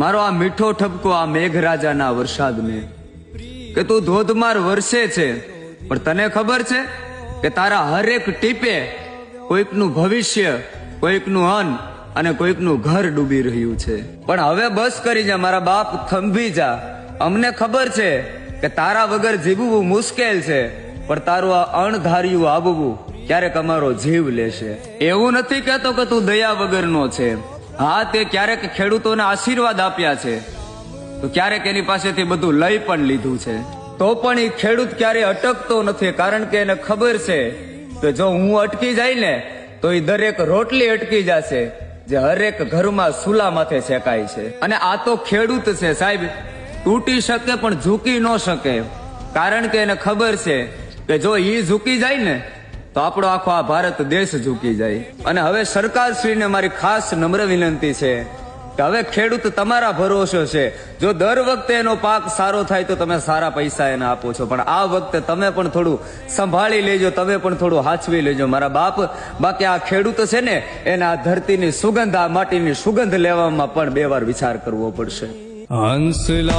મારો આ મીઠો ઠપકો આ મેઘરાજાના વરસાદને કે તું ધોધમાર વરસે છે. પણ તને ખબર છે કે તારા હરેક ટીપે કોઈકનું ભવિષ્ય, કોઈકનું અન્ન અને કોઈકનું ઘર ડૂબી રહ્યું છે. પણ હવે બસ કરી જા, મારા બાપ, થંભી જા. અમને ખબર છે કે તારા વગર જીવવું મુશ્કેલ છે. પણ તારું આ અણધાર્યું આવવું ક્યારેક અમારો જીવ લેશે. એવું નથી કહેતો કે તું દયા વગરનો છે. હા, તે ક્યારેક ખેડૂતોને આશીર્વાદ આપ્યા છે. તો ક્યારેક એની પાસેથી બધું લઈ પણ લીધું છે. તો પણ એ ખેડૂત ક્યારે અટકતો નથી, કારણ કે એને ખબર છે કે જો હું અટકી જાય ને, તો એ દરેક રોટલી અટકી જશે, જે હરેક ઘરમાં સુલા માથે શેકાય છે. અને આ તો ખેડૂત છે, સાહેબ. તૂટી શકે પણ ઝૂકી ન શકે. કારણ કે એને ખબર છે કે જો ઈ ઝૂકી જાય ને તો આપણો આખો આ ભારત દેશ ઝૂકી જાય. અને હવે સરકારશ્રીને મારી ખાસ નમ્ર વિનંતી છે કે હવે ખેડૂત તમારા ભરોસો છે. જો દર વખતે એનો પાક સારો થાય તો તમે સારા પૈસા એને આપો છો. પણ આ વખતે તમે પણ થોડું સંભાળી લેજો, તમે પણ થોડું હાચવી લેજો. મારા બાપ, બાકી આ ખેડૂત છે ને, એને આ ધરતીની સુગંધ, આ માટીની સુગંધ લેવામાં પણ બે વાર વિચાર કરવો પડશે. હંસલા